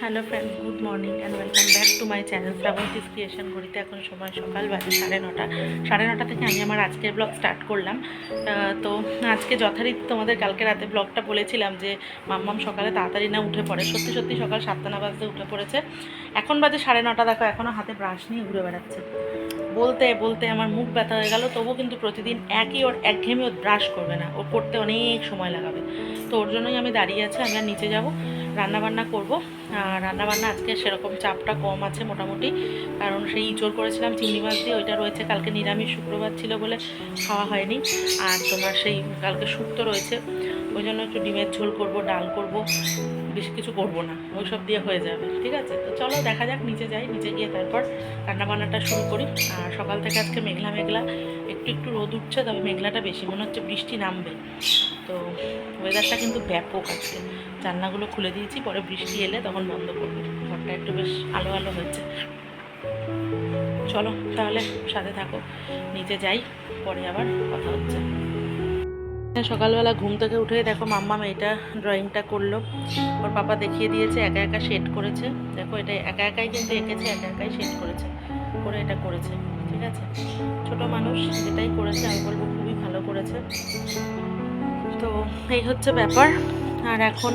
Hello friends good morning and welcome back to my channel Srabanti's creation ঘড়িতে এখন সময় সকাল বাজে সাড়ে নটা। সাড়ে নটা থেকে আমি আমার আজকের ব্লগ স্টার্ট করলাম। তো আজকে যথারীতি তোমাদের কালকে রাতে ব্লগটা বলেছিলাম যে, মাম্মাম সকালে তাড়াতাড়ি না উঠে পড়ে। সত্যি সত্যি সকাল সাতটা না বাজতে উঠে পড়েছে। এখন বাজে সাড়ে নটা, দেখো এখনও হাতে ব্রাশ নিয়ে ঘুরে বেড়াচ্ছে। বলতে বলতে আমার মুখ ব্যথা হয়ে গেল তবু কিন্তু প্রতিদিন একই ওর একঘেয়েমি ওর ব্রাশ করবে না। ও পড়তে অনেক সময় লাগাবে। তো ওর জন্যই আমি দাঁড়িয়ে আছি, আমি আর নিচে যাব। রান্নাবান্না করব। আর রান্নাবান্না আজকে সেরকম চাপটা কম আছে মোটামুটি, কারণ সেই ইঁচড় করেছিলাম চিংড়ি মাছ দিয়ে, ওইটা রয়েছে, কালকে নিরামিষ শুক্রবার ছিল বলে খাওয়া হয়নি। আর তোমার সেই কালকে শুক্তো রয়েছে, ওই জন্য একটু ডিমের ঝোল করব, ডাল করব। বেশি কিছু করব না ওই সব দিয়ে হয়ে যাবে, ঠিক আছে? তো চলো দেখা যাক, নিচে যাই, নিচে গিয়ে তারপর রান্নাবান্নাটা শুরু করি। আর সকাল থেকে আজকে মেঘলা মেঘলা, একটু একটু রোদ উঠছে, তবে মেঘলাটা বেশি, মনে হচ্ছে বৃষ্টি নামবে। তো ওয়েদারটা কিন্তু ব্যাপক আজকে। জানলাগুলো খুলে দিয়েছি, পরে বৃষ্টি এলে তখন বন্ধ করব। ঘরটা একটু বেশ আলো আলো হয়েছে। চলো তাহলে সাথে থাকো, নিচে যাই, পরে আবার কথা হচ্ছে। সকালবেলা ঘুম থেকে উঠে দেখো মাম্মা এটা ড্রয়িংটা করল। ওর পাপা দেখিয়ে দিয়েছে, একা একা শেড করেছে। দেখো, এটা একা একাই কিন্তু এঁকেছে, একা একাই শেড করেছে, করে এটা করেছে, ঠিক আছে? ছোট মানুষ যেটাই করেছে, আমি বলব খুবই ভালো করেছে। তো এই হচ্ছে ব্যাপার। আর এখন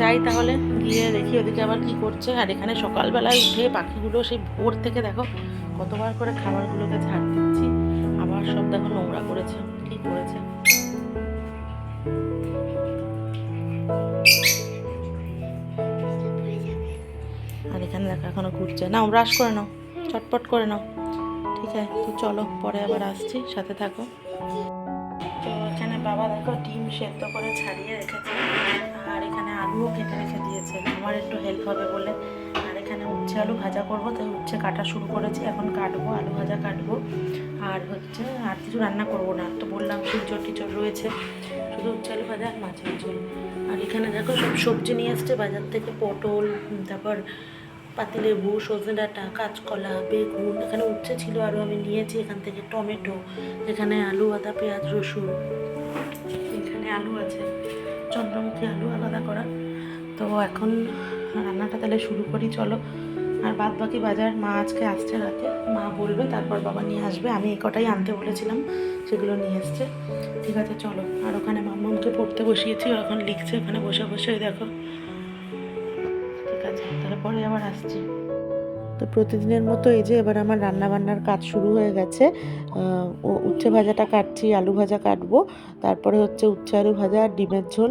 যাই তাহলে, গিয়ে দেখি ওদিকে আবার কি করছে। আর এখানে সকালবেলায় উঠে পাখিগুলো সেই ভোর থেকে দেখো, কতবার করে খাবারগুলোকে ঝাড় দিচ্ছি। আবার সব দেখো নোংরা করেছে, কি করেছে? দেখো এখনও ঘুরছে। নাও ব্রাশ করে নাও, চটপট করে নাও। ঠিক আছে, তো চলো, পরে আবার আসছি, সাথে থাকো। তো এখানে বাবা দেখো ডিম সেদ্ধ করে ছাড়িয়ে রেখেছে, আর এখানে আলুও কেটে রেখে দিয়েছে। আমার একটু হেল্প হবে বলে। আর এখানে উচ্ছে আলু ভাজা করব, তাই উচ্ছে কাটা শুরু করেছি। এখন কাটবো, আলু ভাজা কাটবো। আর হচ্ছে, আর কিছু রান্না করব না। তো বললাম টিচড় টিচড় রয়েছে। শুধু উচ্ছে আলু ভাজা আর মাছের ঝোল। আর এখানে দেখো সব সবজি নিয়ে আসছে, বাজার থেকে পটল, তারপর পাতিলেবু সজনে ডাঁটা, কাঁচকলা, বেগুন, এখানে উচ্ছে ছিল আরও আমি নিয়েছি। এখান থেকে টমেটো, এখানে আলু, আদা, পেঁয়াজ, রসুন, এখানে আলু আছে, চন্দ্রমুখী আলু আলাদা করা। তো এখন রান্নাটা তাহলে শুরু করি, চলো। আর বাদ বাকি বাজার, মা আজকে আসছে রাতে। মা বলবে, তারপর বাবা নিয়ে আসবে। আমি এই কটাই আনতে বলেছিলাম, সেগুলো নিয়ে এসছে। ঠিক আছে, চলো। আর ওখানে মাম্মামকে পড়তে বসিয়েছি, ও এখন লিখছে, ওখানে বসে বসে দেখো। তাহলে পরে আবার আসছি। তো প্রতিদিনের মতো এই যে এবার আমার রান্না বান্নার কাজ শুরু হয়ে গেছে। উচ্ছে ভাজাটা কাটছি, আলু ভাজা কাটবো। তারপরে হচ্ছে উচ্ছে আলু ভাজা আর ডিমের ঝোল।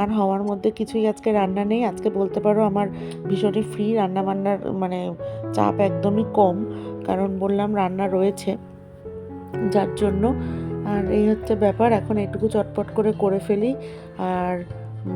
আর হওয়ার মধ্যে কিছুই আজকে রান্না নেই। আজকে বলতে পারো আমার ভীষণই ফ্রি রান্না বান্নার মানে চাপ একদমই কম। কারণ বললাম রান্না রয়েছে যার জন্য। আর এই হচ্ছে ব্যাপার। এখন এটুকু চটপট করে করে ফেলি। আর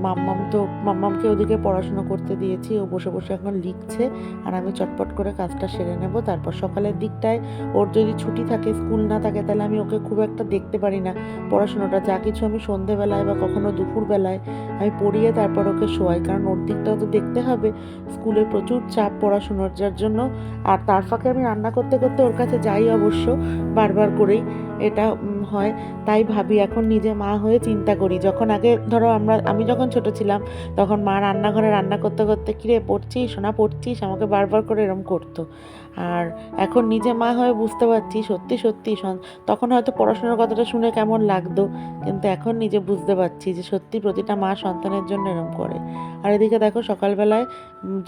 মাম্মাম তো, মাম্মামকে ওদিকে পড়াশোনা করতে দিয়েছি, ও বসে বসে এখন লিখছে, আর আমি চটপট করে কাজটা সেরে নেব। তারপর সকালের দিকটায় ওর যদি ছুটি থাকে, স্কুল না থাকে, তাহলে আমি ওকে খুব একটা দেখতে পারি না। পড়াশোনাটা যা কিছু আমি সন্ধেবেলায় বা কখনো দুপুরবেলায় আমি পড়িয়ে তারপর ওকে শোয়াই, কারণ ওর দিকটাও তো দেখতে হবে। স্কুলে প্রচুর চাপ পড়াশোনার যার জন্য, আর তার ফাঁকে আমি রান্না করতে করতে ওর কাছে যাই অবশ্য, বারবার করেই। এটা হয়। তাই ভাবি এখন নিজে মা হয়ে চিন্তা করি। যখন আগে ধরো আমরা, আমি যখন ছোট ছিলাম, তখন মা রান্নাঘরে রান্না করতে করতে, কিরে, পড়ছিস? সোনা, পড়ছিস? আমাকে বারবার করে এরম করতো। আর এখন নিজে মা হয়ে বুঝতে পারছি, সত্যি সত্যি তখন হয়তো পড়াশোনার কথাটা শুনে কেমন লাগতো, কিন্তু এখন নিজে বুঝতে পারছি যে সত্যি প্রতিটা মা সন্তানের জন্য এরম করে। আর এদিকে দেখো সকালবেলায়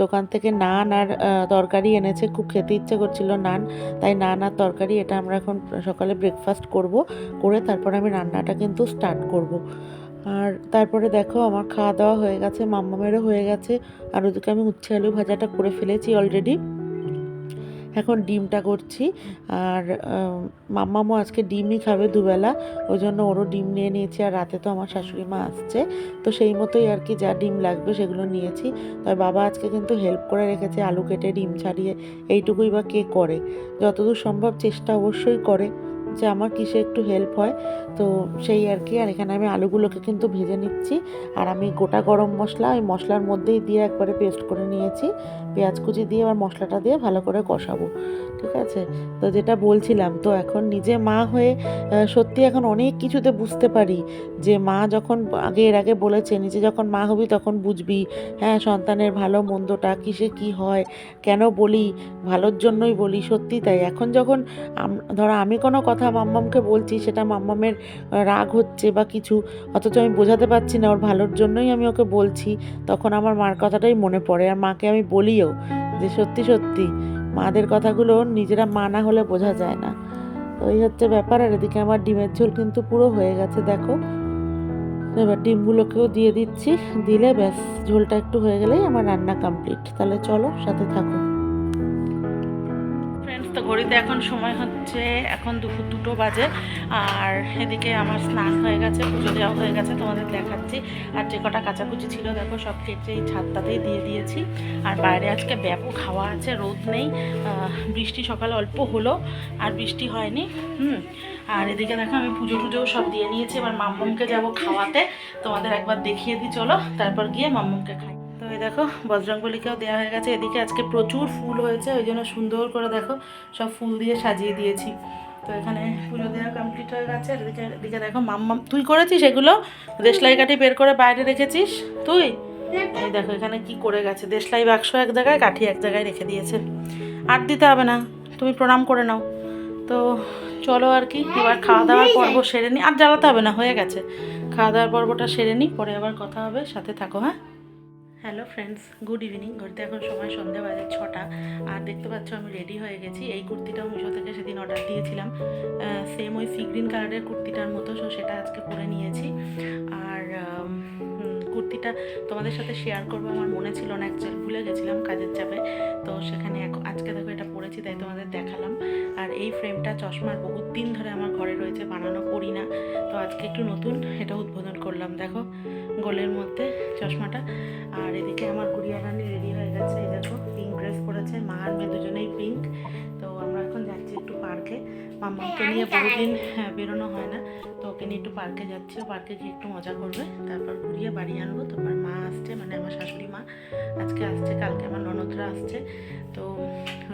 দোকান থেকে নান আর তরকারি এনেছে, খুব খেতে ইচ্ছে করছিল নান, তাই নান আর তরকারি এটা আমরা এখন সকালে ব্রেকফাস্ট করব, করে তারপর আমি রান্নাটা কিন্তু স্টার্ট করব। আর তারপরে দেখো আমার খাওয়া দাওয়া হয়ে গেছে, মাম্মামেরও হয়ে গেছে, আর ওদিকে আমি উচ্ছে আলু ভাজাটা করে ফেলেছি অলরেডি এখন ডিমটা করছি। আর মাম্মামও আজকে ডিমই খাবে দুবেলা। ওই জন্য ওরও ডিম নিয়ে নিয়েছি আর রাতে তো আমার শাশুড়ি মা আসছে। তো সেই মতোই আর কি যা ডিম লাগবে সেগুলো নিয়েছি। তবে বাবা আজকে কিন্তু হেল্প করে রেখেছে আলু কেটে, ডিম ছাড়িয়ে, এইটুকুই বা কে করে। যতদূর সম্ভব চেষ্টা অবশ্যই করে। যে আমার কিসে একটু হেল্প হয়, তো সেই আর কি। আর এখানে আমি আলুগুলোকে কিন্তু ভেজে নিচ্ছি। আর আমি গোটা গরম মশলা ওই মশলার মধ্যেই দিয়ে একবারে পেস্ট করে নিয়েছি। পেঁয়াজ কুচি দিয়ে এবার মশলাটা দিয়ে ভালো করে কষাবো। ঠিক আছে? তো যেটা বলছিলাম, তো এখন নিজে মা হয়ে সত্যি এখন অনেক কিছুতে বুঝতে পারি যে মা যখন আগে এর আগে বলেছে, নিজে যখন মা হবি তখন বুঝবি হ্যাঁ সন্তানের ভালো মন্দটা কিসে কি হয়, কেন বলি, ভালোর জন্যই বলি, সত্যি তাই। এখন যখন ধরো আমি কোনো কথা মাম্মামকে বলছি, সেটা মাম্মামের রাগ হচ্ছে বা কিছু, অথচ আমি বোঝাতে পারছি না, ওর ভালোর জন্যই আমি ওকে বলছি। তখন আমার মার কথাটাই মনে পড়ে, আর মাকে আমি বলিও যে, সত্যি সত্যি, মাদের কথাগুলো নিজেরা মা না হলে বোঝা যায় না। তো এই হচ্ছে ব্যাপার, আর এদিকে আমার ডিমের ঝোল কিন্তু পুরো হয়ে গেছে, দেখো। এবার ডিমগুলোকেও দিয়ে দিচ্ছি, দিলে ব্যাস, ঝোলটা একটু হয়ে গেলেই আমার রান্না কমপ্লিট। তাহলে চলো, সাথে থাকো। তো ঘড়িতে এখন সময় হচ্ছে এখন দুপুর দুটো বাজে। আর এদিকে আমার স্নান হয়ে গেছে, পুজো দেওয়া হয়ে গেছে, তোমাদের দেখাচ্ছি। আর যে কটা কাচাকুচি ছিল, দেখো, সব ক্ষেত্রে এই ছাদটাতেই দিয়ে দিয়েছি। আর বাইরে আজকে ব্যাপক হাওয়া আছে, রোদ নেই। বৃষ্টি সকালে অল্প হলো, আর বৃষ্টি হয়নি। হুম, আর এদিকে দেখো, আমি পুজো টুজোও সব দিয়ে নিয়েছি। এবার মাম্মমকে যাব খাওয়াতে। তোমাদের একবার দেখিয়ে দিই, চলো। তারপর গিয়ে মাম্মমকে খাই। এই দেখো বজরঙ্গলিকেও দেওয়া হয়ে গেছে। এদিকে আজকে প্রচুর ফুল হয়েছে ওই জন্য সুন্দর করে দেখো সব ফুল দিয়ে সাজিয়ে দিয়েছি। তো এখানে পুজো দেওয়া কমপ্লিট হয়ে গেছে আর এদিকে এদিকে দেখো মাম্মাম তুই করেছিস এগুলো? দেশলাই কাঠি বের করে বাইরে রেখেছিস? তুই? এই দেখো এখানে কি করে গেছে। দেশলাই বাক্স এক জায়গায় কাঠি এক জায়গায় রেখে দিয়েছে। আর দিতে হবে না তুমি প্রণাম করে নাও। তো চলো আর কি এবার খাওয়া দাওয়ার পর্ব সেরে নিই আর জ্বালাতে হবে না হয়ে গেছে। খাওয়া দাওয়ার পর্বটা সেরে নিই পরে আবার কথা হবে সাথে থাকো হ্যাঁ? হ্যালো ফ্রেন্ডস গুড ইভিনিং ঘুরতে এখন সময় সন্ধ্যা বাজে ছটা। আর দেখতে পাচ্ছ, আমি রেডি হয়ে গেছি। এই কুর্তিটাও মিশো থেকে সেদিন অর্ডার দিয়েছিলাম। সেম ওই সি গ্রিন কালারের কুর্তিটার মতো সো সেটা আজকে পরে নিয়েছি। আর কুর্তিটা তোমাদের সাথে শেয়ার করব। আমার মনে ছিল না অ্যাকচুয়ালি ভুলে গেছিলাম কাজের চাপে। তো সেখানে আজকে দেখো এটা পড়েছি, তাই তোমাদের দেখালাম। আর এই ফ্রেমটা চশমার বহুত দিন ধরে আমার ঘরে রয়েছে, বানানো করি না। তো আজকে একটু নতুন এটা উদ্বোধন করলাম, দেখো, গোলের মধ্যে চশমাটা। আর এদিকে আমার গুড়িয়া রানী রেডি হয়ে গেছে, এই দেখো পিঙ্ক ড্রেস পরেছে, মা আর মেয়ে দুজনেই পিঙ্ক তো এখন যাচ্ছি একটু পার্কে মামাকে নিয়ে বহুদিন হ্যাঁ, বেরোনো হয় না। তো ওকে নিয়ে একটু পার্কে যাচ্ছি। পার্কে গিয়ে একটু মজা করবে। তারপর ঘুরিয়ে বাড়ি আনব। তারপর মা আসছে মানে আমার শাশুড়ি মা আজকে আসছে কালকে আমার ননদরা আসছে। তো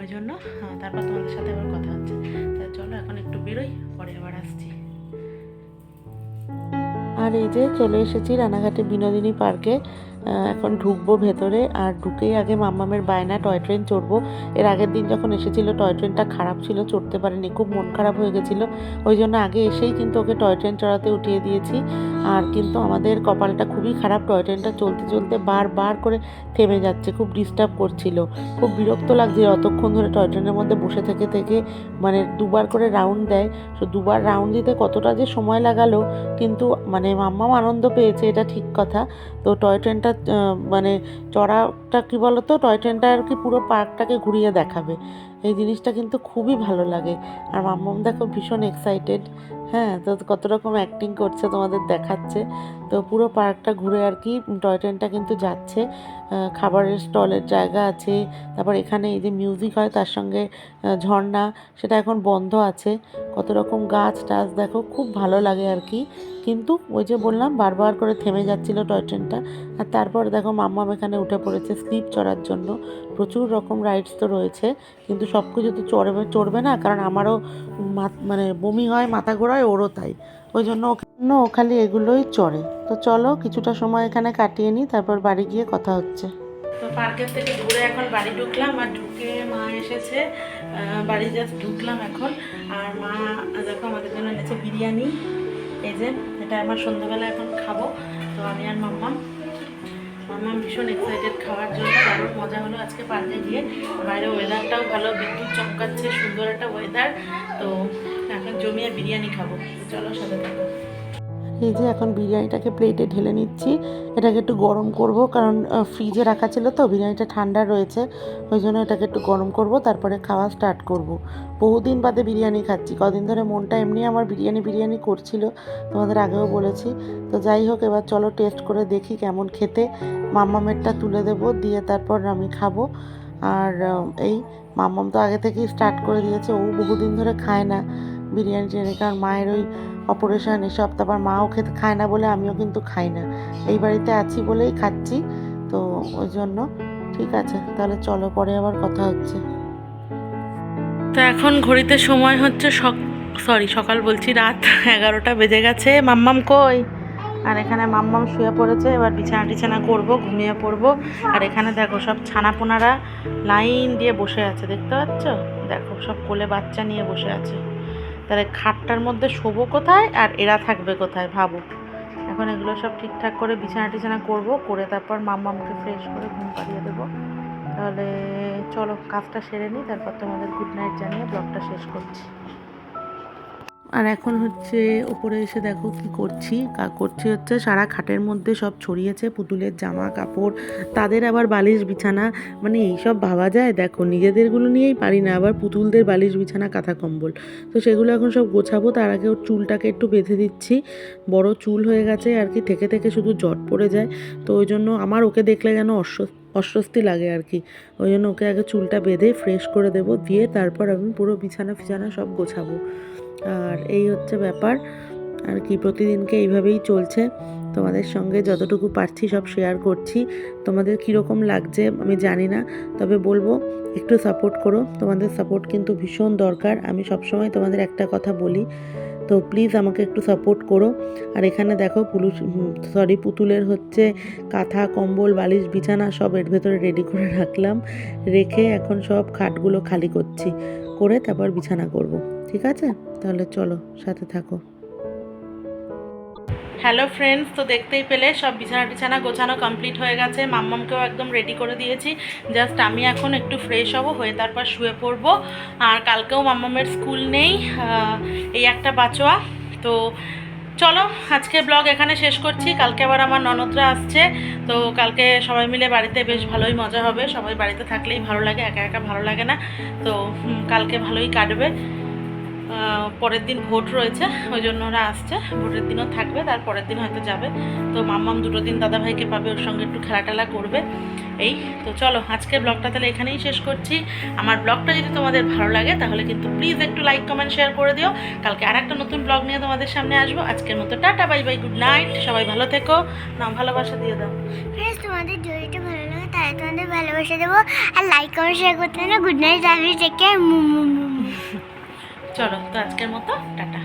ওই জন্য হ্যাঁ, তারপর তোমাদের সাথে আবার কথা হচ্ছে। তা চলো এখন একটু বেরোই পরে আবার আসছি। আর এই যে চলে এসেছি রানাঘাটে বিনোদিনী পার্কে এখন ঢুকবো ভেতরে আর ঢুকেই আগে মাম্মামের বায়না, টয় ট্রেন চড়বো। এর আগের দিন যখন এসেছিল, টয় ট্রেনটা খারাপ ছিল, চড়তে পারেনি, খুব মন খারাপ হয়ে গেছিল। ওই জন্য আগে এসেই কিন্তু ওকে টয় ট্রেন চড়াতে উঠিয়ে দিয়েছি। আর কিন্তু আমাদের কপালটা খুবই খারাপ, টয় ট্রেনটা চলতে চলতে বারবার করে থেমে যাচ্ছে, খুব ডিস্টার্ব করছিল। খুব বিরক্ত লাগছে অতক্ষণ ধরে টয় ট্রেনের মধ্যে বসে থেকে থেকে মানে দুবার করে রাউন্ড দেয়। তো দুবার রাউন্ড দিতে কতটা যে সময় লাগালো, কিন্তু মানে মাম্মাম আনন্দ পেয়েছে, এটা ঠিক কথা। তো টয় ট্রেনটা মানে চড়াটা কি বলতো? টয় ট্রেনটা আর কি পুরো পার্কটাকে ঘুরিয়ে দেখাবে। এই জিনিসটা কিন্তু খুবই ভালো লাগে। আর মাম্মাম দেখো ভীষণ এক্সাইটেড হ্যাঁ তো কত রকম অ্যাক্টিং করছে, তোমাদের দেখাচ্ছে। তো পুরো পার্কটা ঘুরে আর কি টয় ট্রেনটা কিন্তু যাচ্ছে। খাবারের স্টলের জায়গা আছে। তারপর এখানে এই যে মিউজিক হয়, তার সঙ্গে ঝর্ণা, সেটা এখন বন্ধ আছে। কত রকম গাছ টাছ দেখো, খুব ভালো লাগে আর কি। কিন্তু ওই যে বললাম, বারবার করে থেমে যাচ্ছিল টয় ট্রেনটা আর তারপর দেখো মাম্মাম এখানে উঠে পড়েছে স্লিপ চড়ার জন্য। প্রচুর রকম রাইডস তো রয়েছে, কিন্তু সব কিছু তো চড়বে চড়বে না, কারণ আমারও মানে বমি হয়, মাথা ঘোরায়, ওরও তাই। ওই জন্য ও খালি এগুলোই চড়ে। তো চলো কিছুটা সময় এখানে কাটিয়ে নিই, তারপর বাড়ি গিয়ে কথা হচ্ছে। তো পার্কের থেকে ঘুরে এখন বাড়ি ঢুকলাম, আর ঢুকে মা এসেছে। বাড়ি জাস্ট ঢুকলাম এখন। আর মা দেখো আমাদের জন্য এনেছে বিরিয়ানি। এই যে, এটা আমার সন্ধ্যাবেলা এখন খাব। তো আমি আর মাম্মাম মাম্মাম ভীষণ এক্সাইটেড খাওয়ার জন্য। দারুণ মজা হলো আজকে পার্কে গিয়ে বাইরে ওয়েদারটাও ভালো, বিদ্যুৎ চমকাচ্ছে, সুন্দর একটা ওয়েদার তো এখন জমিয়ে বিরিয়ানি খাব। চলো সাথে থাকো। এই যে এখন বিরিয়ানিটাকে প্লেটে ঢেলে নিচ্ছি। এটাকে একটু গরম করব কারণ ফ্রিজে রাখা ছিল তো, বিরিয়ানিটা ঠান্ডা রয়েছে। ওই জন্য এটাকে একটু গরম করব, তারপরে খাওয়া স্টার্ট করব। বহুদিন বাদে বিরিয়ানি খাচ্ছি। কদিন ধরে মনটা এমনি আমার বিরিয়ানি বিরিয়ানি করছিল, তোমাদের আগেও বলেছি। তো যাই হোক, এবার চলো টেস্ট করে দেখি কেমন খেতে। মাম্মামেরটা তুলে দেবো, দিয়ে তারপর আমি খাব। আর এই মাম্মাম তো আগে থেকেই স্টার্ট করে দিয়েছে, ও বহুদিন ধরে খায় না। বিরিয়ানি টিরিয়ানি কারণ মায়ের ওই অপারেশন এসব তারপর মাও খেতে খায় না বলে আমিও কিন্তু খাই না। এই বাড়িতে আছি বলেই খাচ্ছি, তো ওই জন্য ঠিক আছে, তাহলে চলো পরে আবার কথা হচ্ছে। তো এখন ঘড়িতে সময় হচ্ছে সক সরি সকাল বলছি, রাত এগারোটা বেজে গেছে। মাম্মাম কই? আর এখানে মাম্মাম শুয়ে পড়েছে, এবার বিছানা টিছানা করব, ঘুমিয়ে পড়ব। আর এখানে দেখো সব ছানাপোনারা লাইন দিয়ে বসে আছে, দেখতে পাচ্ছ? দেখো সব কোলে বাচ্চা নিয়ে বসে আছে। তাহলে খাটটার মধ্যে শোবো কোথায় আর এরা থাকবে কোথায়, ভাবো। এখন এগুলো সব ঠিকঠাক করে বিছানা টিছানা করব, করে তারপর মাম্মামকে ফ্রেশ করে ঘুম পাড়িয়ে দেবো। তাহলে চলো, কাজটা সেরে নিই, তারপর তোমাদের গুড নাইট জানিয়ে ব্লগটা শেষ করছি। আর এখন হচ্ছে ওপরে এসে দেখো কি করছি। কা- করছি হচ্ছে সারা খাটের মধ্যে সব ছড়িয়েছে, পুতুলের জামা, কাপড়, তাদের আবার বালিশ বিছানা মানে এইসব ভাবা যায়? দেখো, নিজেদেরগুলো নিয়েই পারি না, আবার পুতুলদের বালিশ বিছানা, কাঁথা কম্বল। তো সেগুলো এখন সব গোছাবো, তার আগে ওর চুলটাকে একটু বেঁধে দিচ্ছি। বড় চুল হয়ে গেছে আর কি, থেকে থেকে শুধু জট পড়ে যায়। তো ওই জন্য আমার ওকে দেখলে যেন অস্বস্তি অস্বস্তি লাগে আর কি। ওই জন্য ওকে আগে চুলটা বেঁধে ফ্রেশ করে দেব, দিয়ে তারপর আমি পুরো বিছানা ফিছানা সব গোছাবো। আর এই হচ্ছে ব্যাপার। আর কি, প্রতিদিনকে এইভাবেই চলছে। তোমাদের সঙ্গে যতটুকু পারছি সব শেয়ার করছি। তোমাদের কীরকম লাগছে আমি জানি না, তবে বলব একটু সাপোর্ট করো। তোমাদের সাপোর্ট কিন্তু ভীষণ দরকার। আমি সবসময় তোমাদের একটা কথা বলি তো প্লিজ আমাকে একটু সাপোর্ট করো। আর এখানে দেখো পুলুশ সরি পুতুলের হচ্ছে কাঁথা, কম্বল, বালিশ, বিছানা সব এর ভেতরে রেডি করে রাখলাম। রেখে এখন সব খাটগুলো খালি করছি। করে তারপর বিছানা করব। ঠিক আছে? তাহলে চলো, সাথে থাকো। হ্যালো ফ্রেন্ডস তো দেখতেই পেলে সব বিছানা টিছানা গোছানো কমপ্লিট হয়ে গেছে। মাম্মামকেও একদম রেডি করে দিয়েছি। জাস্ট আমি এখন একটু ফ্রেশ হব, হয়ে তারপর শুয়ে পড়ব। আর কালকেও মাম্মামের স্কুল নেই এই একটা বাঁচোয়া। তো চলো আজকে ব্লগ এখানে শেষ করছি। কালকে আবার আমার ননদরা আসছে। তো কালকে সবাই মিলে বাড়িতে বেশ ভালোই মজা হবে। সবাই বাড়িতে থাকলেই ভালো লাগে, একা একা ভালো লাগে না। তো কালকে ভালোই কাটবে। পরের দিন ভোট রয়েছে, ওই জন্য ওরা আসছে। ভোটের দিনও থাকবে তার পরের দিন হয়তো যাবে। তো মাম্মাম দুটো দিন দাদাভাইকে পাবে, ওর সঙ্গে একটু খেলা টেলা করবে। এই, তো চলো, আজকের ব্লগটা তাহলে এখানেই শেষ করছি। আমার ব্লগটা যদি তোমাদের ভালো লাগে, তাহলে কিন্তু প্লিজ একটু লাইক কমেন্ট শেয়ার করে দিও। কালকে আর একটা নতুন ব্লগ নিয়ে তোমাদের সামনে আসব। আজকের মতো tata bye bye good night সবাই ভালো থেকো। না ভালোবাসা দিয়ে দাও। তোমাদের ভিডিওটা ভালো লাগে তাহলে তোমাদের ভালোবাসা দেবো। আর লাইক কমেন্ট শেয়ার করতে না গুড নাইট আমি টেক চলো তো আজকের মতো টাটা।